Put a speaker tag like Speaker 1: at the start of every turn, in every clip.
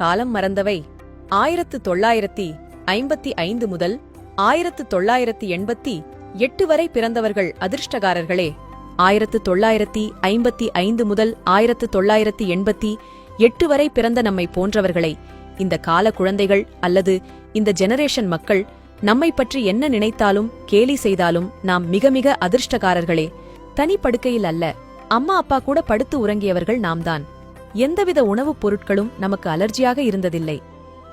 Speaker 1: காலம் மறந்தவை. ஆயிரத்து தொள்ளாயிரத்தி ஐம்பத்தி ஐந்து முதல் ஆயிரத்து தொள்ளாயிரத்தி எண்பத்தி எட்டு வரை பிறந்தவர்கள் அதிர்ஷ்டகாரர்களே. ஆயிரத்து தொள்ளாயிரத்தி ஐம்பத்தி ஐந்து முதல் ஆயிரத்து தொள்ளாயிரத்தி எண்பத்தி எட்டு வரை பிறந்த நம்மை போன்றவர்களை இந்த கால குழந்தைகள் அல்லது இந்த ஜெனரேஷன் மக்கள் நம்மை பற்றி என்ன நினைத்தாலும் கேலி செய்தாலும் நாம் மிக மிக அதிர்ஷ்டகாரர்களே. தனி படுக்கையில் அல்ல அம்மா அப்பா கூட படுத்து உறங்கியவர்கள் நாம்தான். எந்தவித உணவுப் பொருட்களும் நமக்கு அலர்ஜியாக இருந்ததில்லை.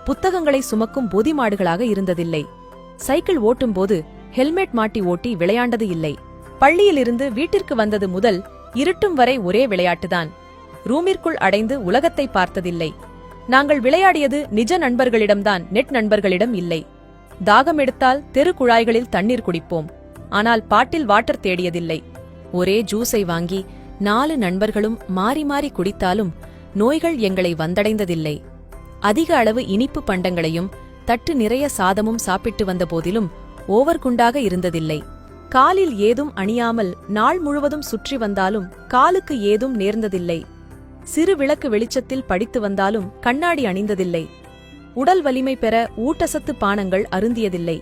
Speaker 1: புத்தகங்களை சுமக்கும் பொதிமாடுகளாக இருந்ததில்லை. சைக்கிள் ஓட்டும்போது ஹெல்மெட் மாட்டி ஓட்டி விளையாண்டது இல்லை. பள்ளியிலிருந்து வீட்டிற்கு வந்தது முதல் இருட்டும் வரை ஒரே விளையாட்டுதான். ரூமிற்குள் அடைந்து உலகத்தை பார்த்ததில்லை. நாங்கள் விளையாடியது நிஜ நண்பர்களிடம்தான் நெட் நண்பர்களிடம் இல்லை. தாகம் எடுத்தால் தெரு குழாய்களில் தண்ணீர் குடிப்போம். ஆனால் பாட்டில் வாட்டர் தேடியதில்லை. ஒரே ஜூஸை வாங்கி நாலு நண்பர்களும் மாறி மாறி குடித்தாலும் நோய்கள் எங்களை வந்தடைந்ததில்லை. அதிக அளவு இனிப்பு பண்டங்களையும் தட்டு நிறைய சாதமும் சாப்பிட்டு வந்த போதிலும் ஓவர் குண்டாக இருந்ததில்லை. காலில் ஏதும் அணியாமல் நாள் முழுவதும் சுற்றி வந்தாலும் காலுக்கு ஏதும் நேர்ந்ததில்லை. சிறு விளக்கு வெளிச்சத்தில் படித்து வந்தாலும் கண்ணாடி அணிந்ததில்லை. உடல் வலிமை பெற ஊட்டசத்து பானங்கள் அருந்தியதில்லை.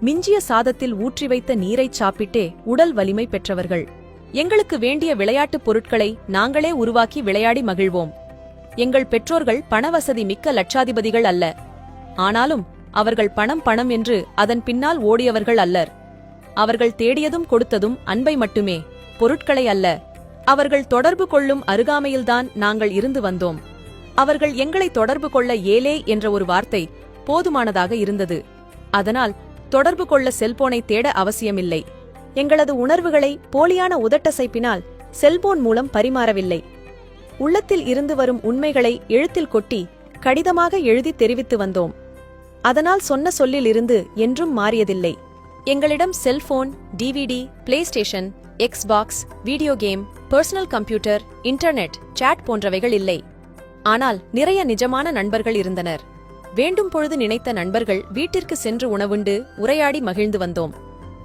Speaker 1: மிஞ்சிய சாதத்தில் ஊற்றி வைத்த நீரைச் சாப்பிட்டே உடல் வலிமை பெற்றவர்கள். எங்களுக்கு வேண்டிய விளையாட்டுப் பொருட்களை நாங்களே உருவாக்கி விளையாடி மகிழ்வோம். எங்கள் பெற்றோர்கள் பணவசதி மிக்க லட்சாதிபதிகள் அல்ல. ஆனாலும் அவர்கள் பணம் பணம் என்று அதன் பின்னால் ஓடியவர்கள் அல்லர். அவர்கள் தேடியதும் கொடுத்ததும் அன்பை மட்டுமே பொருட்களை அல்ல. அவர்கள் தொடர்பு கொள்ளும் அருகாமையில்தான் நாங்கள் இருந்து வந்தோம். அவர்கள் எங்களை தொடர்பு கொள்ள ஏலே என்ற ஒரு வார்த்தை போதுமானதாக இருந்தது. அதனால் தொடர்பு கொள்ள செல்போனை தேட அவசியமில்லை. எங்களது உணர்வுகளை போலியான உதட்டசைப்பினால் செல்போன் மூலம் பரிமாறவில்லை. உள்ளத்தில் இருந்து வரும் உண்மைகளை எழுத்தில் கொட்டி கடிதமாக எழுதி தெரிவித்து வந்தோம். அதனால் சொன்ன சொல்லில் இருந்து என்றும் மாறியதில்லை. எங்களிடம் cellphone DVD PlayStation Xbox video game personal computer internet chat போன்றவைகள் இல்லை. ஆனால் நிறைய நிஜமான நண்பர்கள் இருந்தனர். வேண்டும் பொழுது நினைத்த நண்பர்கள் வீட்டிற்கு சென்று உணவுண்டு உரையாடி மகிழ்ந்து வந்தோம்.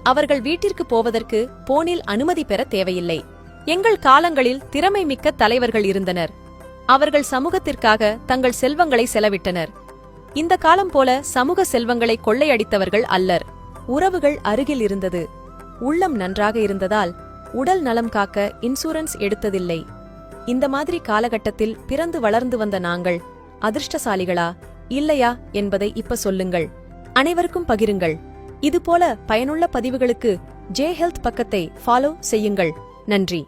Speaker 1: அவர்கள் வீட்டிற்கு போவதற்கு போனில் அனுமதி பெற தேவையில்லை. எங்கள் காலங்களில் திறமை மிக்க தலைவர்கள் இருந்தனர். அவர்கள் சமூகத்திற்காக தங்கள் செல்வங்களை செலவிட்டனர். இந்த காலம் போல சமூக செல்வங்களை கொள்ளையடித்தவர்கள் அல்லர். உறவுகள் அருகில் இருந்தது. உள்ளம் நன்றாக இருந்ததால் உடல் நலம் காக்க இன்சூரன்ஸ் எடுத்ததில்லை. இந்த மாதிரி காலகட்டத்தில் பிறந்து வளர்ந்து வந்த நாங்கள் அதிர்ஷ்டசாலிகளா? இல்லையா என்பதை இப்ப சொல்லுங்கள். அனைவருக்கும் பகிருங்கள். இதுபோல பயனுள்ள பதிவுகளுக்கு ஜே ஹெல்த் பக்கத்தை ஃபாலோ செய்யுங்கள். நன்றி.